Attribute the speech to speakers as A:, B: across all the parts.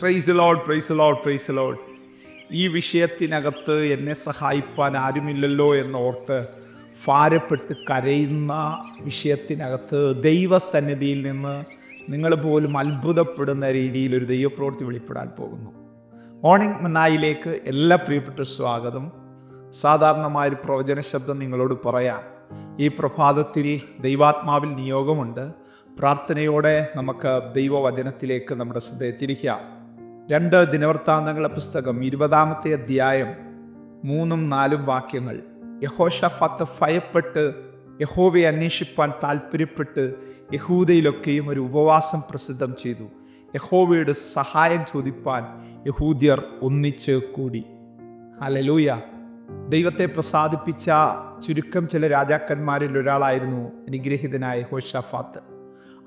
A: Praise lord praise lord praise lord ഈ വിഷയത്തിനകത്ത് എന്നെ സഹായിപ്പാൻ ആരുമില്ലല്ലോ എന്നോർത്ത് ഭാരപ്പെട്ട് കരയുന്ന വിഷയത്തിനകത്ത് ദൈവസന്നിധിയിൽ നിന്ന് നിങ്ങൾ പോലും അത്ഭുതപ്പെടുന്ന രീതിയിൽ ഒരു ദൈവപ്രവൃത്തി വെളിപ്പെടാൻ പോകുന്നു. മോർണിംഗ് മനായിലേക്ക് എല്ലാ പ്രിയപ്പെട്ട സ്വാഗതം. സാധാരണമായ ഒരു പ്രവചന ശബ്ദം നിങ്ങളോട് പറയാം. ഈ പ്രഭാതത്തിൽ ദൈവാത്മാവിൽ നിയോഗമുണ്ട്. പ്രാർത്ഥനയോടെ നമുക്ക് ദൈവവചനത്തിലേക്ക് നമ്മുടെ ശ്രദ്ധ തിരിക്കാം രണ്ട് ദിനവൃത്താന്തങ്ങളുടെ പുസ്തകം ഇരുപതാമത്തെ അധ്യായം മൂന്നും നാലും വാക്യങ്ങൾ. യഹോഷഫത്ത് ഭയപ്പെട്ട് യഹോവയെ അന്വേഷിപ്പാൻ താല്പര്യപ്പെട്ട് യഹൂദയിലൊക്കെയും ഒരു ഉപവാസം പ്രസിദ്ധം ചെയ്തു. യഹോവയുടെ സഹായം ചോദിപ്പാൻ യഹൂദ്യർ ഒന്നിച്ച് കൂടി. ഹലലൂയ ദൈവത്തെ പ്രസാദിപ്പിച്ച ചുരുക്കം ചില രാജാക്കന്മാരിൽ ഒരാളായിരുന്നു അനുഗ്രഹീതനായ യഹോഷഫാത്ത്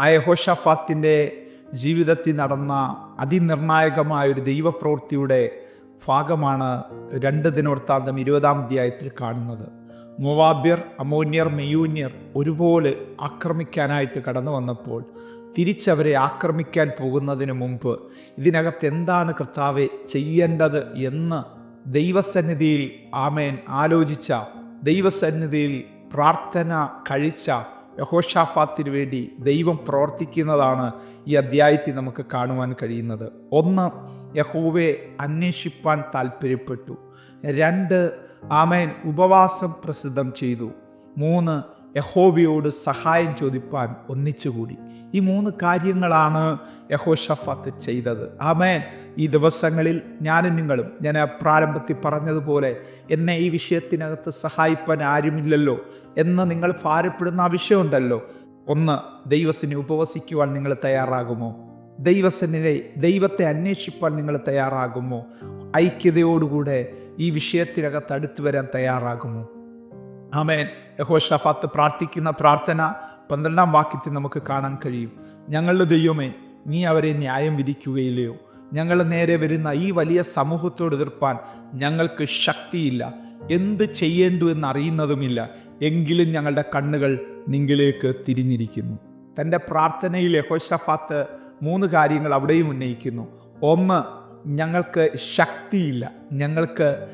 A: ആ യഹോഷഫാത്തിന്റെ ജീവിതത്തിൽ നടന്ന അതിനിർണായകമായ ഒരു ദൈവപ്രവൃത്തിയുടെ ഭാഗമാണ് രണ്ട് ദിനവൃത്താന്തം ഇരുപതാം അധ്യായത്തിൽ കാണുന്നത്. മൊവാബ്യർ അമോന്യർ മെയൂന്യർ ഒരുപോലെ ആക്രമിക്കാനായിട്ട് കടന്നു വന്നപ്പോൾ തിരിച്ചവരെ ആക്രമിക്കാൻ പോകുന്നതിന് മുമ്പ് ഇതിനകത്ത് എന്താണ് കർത്താവെ ചെയ്യേണ്ടത് എന്ന് ദൈവസന്നിധിയിൽ ആമേൻ ആലോചിച്ച ദൈവസന്നിധിയിൽ പ്രാർത്ഥന കഴിച്ച യഹോഷാഫാത്തിന് വേണ്ടി ദൈവം പ്രവർത്തിക്കുന്നതാണ് ഈ അധ്യായത്തിൽ നമുക്ക് കാണുവാൻ കഴിയുന്നത്. ഒന്ന് യഹോവയെ അന്വേഷിപ്പാൻ താല്പര്യപ്പെട്ടു രണ്ട് ആമേൻ ഉപവാസം പ്രസിദ്ധം ചെയ്തു. മൂന്ന് യഹോവയോട് സഹായം ചോദിപ്പാൻ ഒന്നിച്ചുകൂടി. ഈ മൂന്ന് കാര്യങ്ങളാണ് യഹോ ഷഫത്ത് ചെയ്തത്. ആമേൻ. ഈ ദിവസങ്ങളിൽ ഞാനും നിങ്ങളും ഞാൻ പ്രാരംഭത്തിൽ പറഞ്ഞതുപോലെ എന്നെ ഈ വിഷയത്തിനകത്ത് സഹായിപ്പാൻ ആരുമില്ലല്ലോ എന്ന് നിങ്ങൾ ഭാരപ്പെടുന്ന ആ വിഷയമുണ്ടല്ലോ ഒന്ന് ദൈവസിനെ ഉപവസിക്കുവാൻ നിങ്ങൾ തയ്യാറാകുമോ? ദൈവസിനെ ദൈവത്തെ അന്വേഷിപ്പാൻ നിങ്ങൾ തയ്യാറാകുമോ? ഐക്യതയോടുകൂടെ ഈ വിഷയത്തിനകത്ത് അടുത്തു വരാൻ തയ്യാറാകുമോ? ആമേൻ. യഹോഷഫാത്ത് പ്രാർത്ഥിക്കുന്ന പ്രാർത്ഥന പന്ത്രണ്ടാം വാക്യത്തിൽ നമുക്ക് കാണാൻ കഴിയും. ഞങ്ങളുടെ ദൈവമേ നീ അവരെ ന്യായം വിധിക്കുകയില്ലയോ? ഞങ്ങൾ നേരെ വരുന്ന ഈ വലിയ സമൂഹത്തോട് എതിർപ്പാൻ ഞങ്ങൾക്ക് ശക്തിയില്ല. എന്ത് ചെയ്യേണ്ടു എന്നറിയുന്നതുമില്ല. എങ്കിലും ഞങ്ങളുടെ കണ്ണുകൾ നിങ്ങളിലേക്ക് തിരിഞ്ഞിരിക്കുന്നു. തന്റെ പ്രാർത്ഥനയിൽ യഹോഷഫാത്ത് മൂന്ന് കാര്യങ്ങൾ അവിടെയും ഉന്നയിക്കുന്നു. ഒന്ന് ഞങ്ങൾക്ക് ശക്തിയില്ല. ഞങ്ങൾക്ക്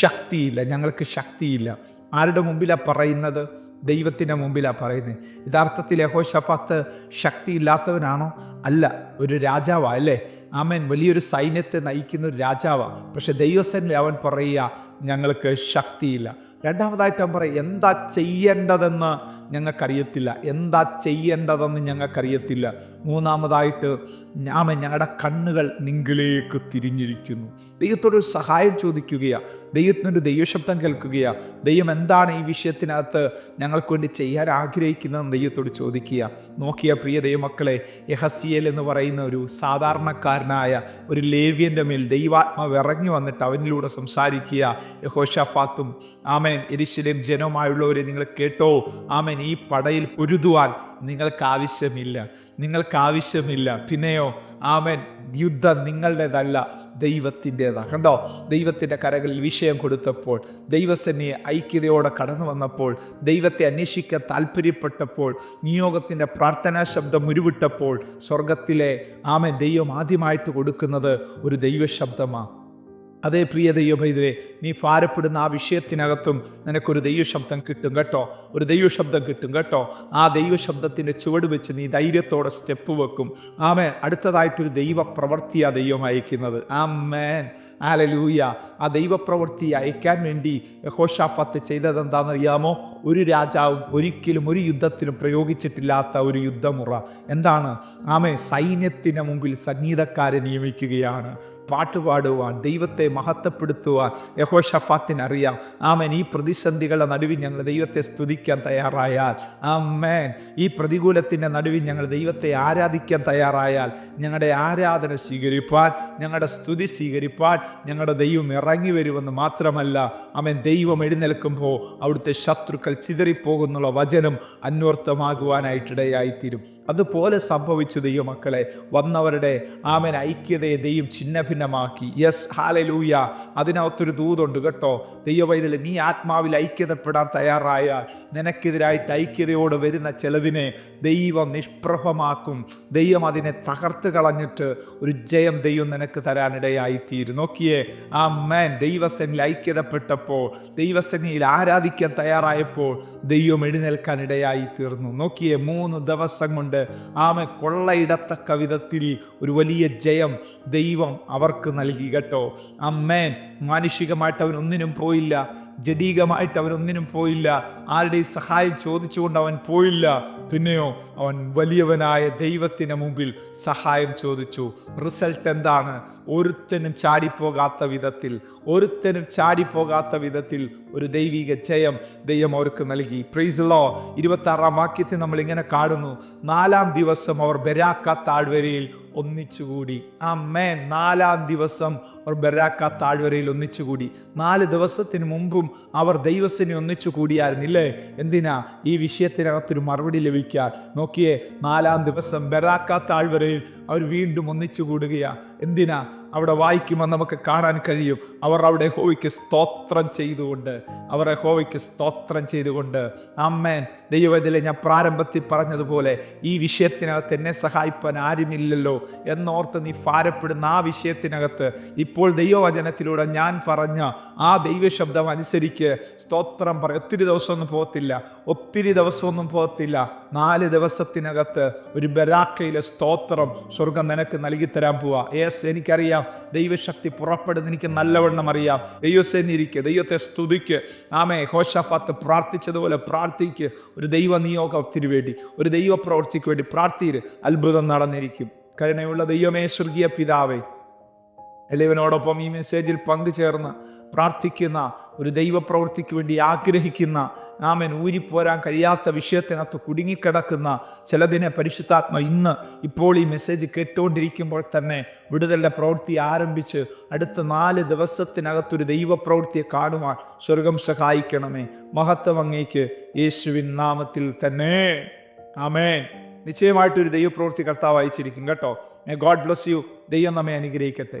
A: ശക്തിയില്ല. ഞങ്ങൾക്ക് ശക്തിയില്ല. ആരുടെ മുമ്പിലാണ് പറയുന്നത്? ദൈവത്തിന്റെ മുമ്പിലാണ് പറയുന്നത്. യഥാർത്ഥത്തിൽ ശക്തി ശക്തിയില്ലാത്തവനാണോ? അല്ല ഒരു രാജാവാ അല്ലേ? ആമേൻ. വലിയൊരു സൈന്യത്തെ നയിക്കുന്ന ഒരു രാജാവാണ് പക്ഷെ ദൈവസേനയിൽ അവൻ പറയുക ഞങ്ങൾക്ക് ശക്തിയില്ല. രണ്ടാമതായിട്ട് അവൻ പറയും എന്താ ചെയ്യേണ്ടതെന്ന് ഞങ്ങൾക്കറിയത്തില്ല. എന്താ ചെയ്യേണ്ടതെന്ന് ഞങ്ങൾക്കറിയത്തില്ല. മൂന്നാമതായിട്ട് ഞാമൻ ഞങ്ങളുടെ കണ്ണുകൾ നിങ്കിലേക്ക് തിരിഞ്ഞിരിക്കുന്നു. ദൈവത്തോടൊരു സഹായം ചോദിക്കുകയാണ് ദൈവത്തിനൊരു ദൈവശബ്ദം കേൾക്കുകയാണ് ദൈവം എന്താണ് ഈ വിഷയത്തിനകത്ത് ഞങ്ങൾക്ക് വേണ്ടി ചെയ്യാൻ ആഗ്രഹിക്കുന്നതെന്ന് ദൈവത്തോട് ചോദിക്കുക നോക്കിയ പ്രിയ ദൈവമക്കളെ യഹസിയൽ എന്ന് പറയുന്ന ഒരു സാധാരണക്കാരനായ ഒരു ലേവ്യന്റെ മേൽ ദൈവാത്മാവ് ഇറങ്ങി വന്നിട്ട് അവനിലൂടെ സംസാരിക്കുക. യഹോഷഫാത്തും ആമേൻ എരിശിലേം ജനവുമായുള്ളവരെ നിങ്ങൾ കേട്ടോ. ആമേൻ ഈ പടയിൽ പൊരുതുവാൻ നിങ്ങൾക്ക് ആവശ്യമില്ല. നിങ്ങൾക്ക് ആവശ്യമില്ല. പിന്നെയോ ആമേൻ യുദ്ധം നിങ്ങളുടേതല്ല ദൈവത്തിന്റെതാണ്. കണ്ടോ? ദൈവത്തിന്റെ കരകളിൽ വിഷയം കൊടുത്തപ്പോൾ ദൈവസന്നിയെ ഐക്യതയോടെ കടന്നു വന്നപ്പോൾ ദൈവത്തെ അന്വേഷിക്കാൻ താല്പര്യപ്പെട്ടപ്പോൾ നിയോഗത്തിന്റെ പ്രാർത്ഥനാ ശബ്ദം ഉരുവിട്ടപ്പോൾ സ്വർഗത്തിലെ ആമെ ദൈവം ആദ്യമായിട്ട് കൊടുക്കുന്നത് ഒരു ദൈവശബ്ദമാണ് അതേ പ്രിയ ദൈവഭൈതരെ നീ ഭാരപ്പെടുന്ന ആ വിഷയത്തിനകത്തും നിനക്കൊരു ദൈവശബ്ദം കിട്ടും കേട്ടോ. ഒരു ദൈവശബ്ദം കിട്ടും കേട്ടോ. ആ ദൈവശബ്ദത്തിന്റെ ചുവട് വെച്ച് നീ ധൈര്യത്തോടെ സ്റ്റെപ്പ് വെക്കും. ആമേ അടുത്തതായിട്ടൊരു ദൈവ പ്രവൃത്തിയാ ദൈവം അയക്കുന്നത്. ആ മേൻ ആലലൂയ ആ ദൈവപ്രവൃത്തി അയക്കാൻ വേണ്ടി ഹോഷാഫത്ത് ചെയ്തത് എന്താണെന്നറിയാമോ ഒരു രാജാവും ഒരിക്കലും ഒരു യുദ്ധത്തിലും പ്രയോഗിച്ചിട്ടില്ലാത്ത ഒരു യുദ്ധമുറ. എന്താണ്? ആമേ സൈന്യത്തിന് മുമ്പിൽ സംഗീതക്കാരെ നിയമിക്കുകയാണ്. പാട്ടുപാടുവാൻ ദൈവത്തെ മഹത്വപ്പെടുത്തുവാൻ യഹോഷഫാത്തിന് അറിയാം. ആമൻ. ഈ പ്രതിസന്ധികളുടെ നടുവിൽ ഞങ്ങൾ ദൈവത്തെ സ്തുതിക്കാൻ തയ്യാറായാൽ ആമേൻ. ഈ പ്രതികൂലത്തിന്റെ നടുവിൽ ഞങ്ങൾ ദൈവത്തെ ആരാധിക്കാൻ തയ്യാറായാൽ ഞങ്ങളുടെ ആരാധന സ്വീകരിപ്പാൻ ഞങ്ങളുടെ സ്തുതി സ്വീകരിപ്പാൻ ഞങ്ങളുടെ ദൈവം ഇറങ്ങി വരുമെന്ന് മാത്രമല്ല അവൻ ദൈവം എഴുന്നേൽക്കുമ്പോൾ അവിടുത്തെ ശത്രുക്കൾ ചിതറിപ്പോകുന്നുള്ള വചനം അന്വർത്ഥമാകുവാനായിട്ടിടയായിത്തീരും. അതുപോലെ സംഭവിച്ചു ദൈവം മക്കളെ വന്നവരുടെ ആമൻ ഐക്യതയെ ദൈവം ഛിന്ന ഭിന്നമാക്കി യെസ് ഹാലലൂയ അതിനകത്തൊരു ദൂതുണ്ട് കേട്ടോ. ദൈവവൈതൽ നീ ആത്മാവിൽ ഐക്യതപ്പെടാൻ തയ്യാറായാൽ നിനക്കെതിരായിട്ട് ഐക്യതയോട് വരുന്ന ചിലതിനെ ദൈവം നിഷ്പ്രഭമാക്കും. ദൈവം അതിനെ തകർത്ത് കളഞ്ഞിട്ട് ഒരു ജയം ദൈവം നിനക്ക് തരാനിടയായിത്തീരും. നോക്കിയേ ആ മേൻ ദൈവസനിൽ ഐക്യതപ്പെട്ടപ്പോൾ ദൈവസനിയിൽ ആരാധിക്കാൻ തയ്യാറായപ്പോൾ ദൈവം എഴുന്നേൽക്കാൻ ഇടയായി തീർന്നു നോക്കിയേ മൂന്ന് ദിവസം കൊണ്ട് ആമ കൊള്ളയിടത്തക്ക കവിതത്തിൽ ഒരു വലിയ ജയം ദൈവം അവർക്ക് നൽകി കേട്ടോ. അമ്മേൻ മാനുഷികമായിട്ട് അവൻ ഒന്നിനും പോയില്ല. ജഡീകമായിട്ട് അവൻ ഒന്നിനും പോയില്ല. ആരുടെയും സഹായം ചോദിച്ചുകൊണ്ട് അവൻ പോയില്ല. പിന്നെയോ അവൻ വലിയവനായ ദൈവത്തിന് മുമ്പിൽ സഹായം ചോദിച്ചു. റിസൾട്ട് എന്താണ്? ഒരുത്തനും ചാടിപ്പോകാത്ത വിധത്തിൽ ഒരുത്തനും ചാടിപ്പോകാത്ത വിധത്തിൽ ഒരു ദൈവിക ജയം ദൈവം അവർക്ക് നൽകി. പ്രൈസ് ലോ ഇരുപത്തി ആറാം വാക്യത്തിൽ നമ്മൾ ഇങ്ങനെ കാണുന്നു. നാലാം ദിവസം അവർ ബെരാക്ക താഴ്വരയിൽ ഒന്നിച്ചുകൂടി. ആ മേ നാലാം ദിവസം അവർ ബരാക്ക താഴ്വരയിൽ ഒന്നിച്ചുകൂടി. നാല് ദിവസത്തിന് മുമ്പും അവർ ദൈവസിനെ ഒന്നിച്ചു കൂടിയായിരുന്നില്ലേ എന്തിനാ ഈ വിഷയത്തിനകത്തൊരു മറുപടി ലഭിക്കാൻ? നോക്കിയേ നാലാം ദിവസം ബെറാക്ക താഴ്വരയിൽ അവർ വീണ്ടും ഒന്നിച്ചു കൂടുകയാ എന്തിനാ? അവിടെ വായിക്കുമ്പോൾ നമുക്ക് കാണാൻ കഴിയും. അവർ അവിടെ ഹോവിക്ക് സ്തോത്രം ചെയ്തുകൊണ്ട്. അവരെ ഹോവിക്ക് സ്തോത്രം ചെയ്തുകൊണ്ട്. അമ്മേൻ ദൈവത്തിലെ ഞാൻ പ്രാരംഭത്തിൽ പറഞ്ഞതുപോലെ ഈ വിഷയത്തിനകത്ത് എന്നെ സഹായിപ്പാൻ ആരുമില്ലല്ലോ എന്നോർത്ത് നീ ഭാരപ്പെടുന്ന ആ വിഷയത്തിനകത്ത് ഇപ്പോൾ ദൈവവചനത്തിലൂടെ ഞാൻ പറഞ്ഞ ആ ദൈവശബ്ദം അനുസരിച്ച് സ്തോത്രം പറ ഒത്തിരി ദിവസമൊന്നും പോകത്തില്ല ഒത്തിരി ദിവസമൊന്നും പോകത്തില്ല. നാല് ദിവസത്തിനകത്ത് ഒരു ബരാക്കയിലെ സ്തോത്രം സ്വർഗം നിനക്ക് നൽകി തരാൻ പോവാ. യേസ് എനിക്കറിയാം. ദൈവശക്തി പുറപ്പെടുന്ന. എനിക്ക് നല്ലവണ്ണം അറിയാം. ദൈവസേനിരിക്കുക ദൈവത്തെ സ്തുതിക്ക്. ആമേ ഹോഷഫാത്ത് പ്രാർത്ഥിച്ചതുപോലെ പ്രാർത്ഥിക്ക്. ഒരു ദൈവ നിയോഗത്തിന് വേണ്ടി ഒരു ദൈവപ്രവർത്തിക്ക് വേണ്ടി പ്രാർത്ഥിയിൽ അത്ഭുതം നടന്നിരിക്കും. കരുണയുള്ള ദൈവമേ സ്വർഗീയ പിതാവേ എല്ലാവനോടൊപ്പം ഈ മെസ്സേജിൽ പങ്കുചേർന്ന് പ്രാർത്ഥിക്കുന്ന ഒരു ദൈവപ്രവൃത്തിക്ക് വേണ്ടി ആഗ്രഹിക്കുന്ന ആമൻ ഊരിപ്പോരാൻ കഴിയാത്ത വിഷയത്തിനകത്ത് കുടുങ്ങിക്കിടക്കുന്ന ചിലതിനെ പരിശുദ്ധാത്മ ഇന്ന് ഇപ്പോൾ ഈ മെസ്സേജ് കേട്ടുകൊണ്ടിരിക്കുമ്പോൾ തന്നെ വിടുതലിന്റെ പ്രവൃത്തി ആരംഭിച്ച് അടുത്ത നാല് ദിവസത്തിനകത്തൊരു ദൈവപ്രവൃത്തിയെ കാണുവാൻ സ്വർഗം സഹായിക്കണമേ. മഹത്വം അങ്ങേക്ക് യേശുവിൻ നാമത്തിൽ തന്നെ. ആമേൻ. നിശ്ചയമായിട്ടൊരു ദൈവപ്രവൃത്തി കർത്താവ് അയച്ചിരിക്കും കേട്ടോ. ഗോഡ് ബ്ലസ് യു ദൈവം നമ്മെ അനുഗ്രഹിക്കട്ടെ.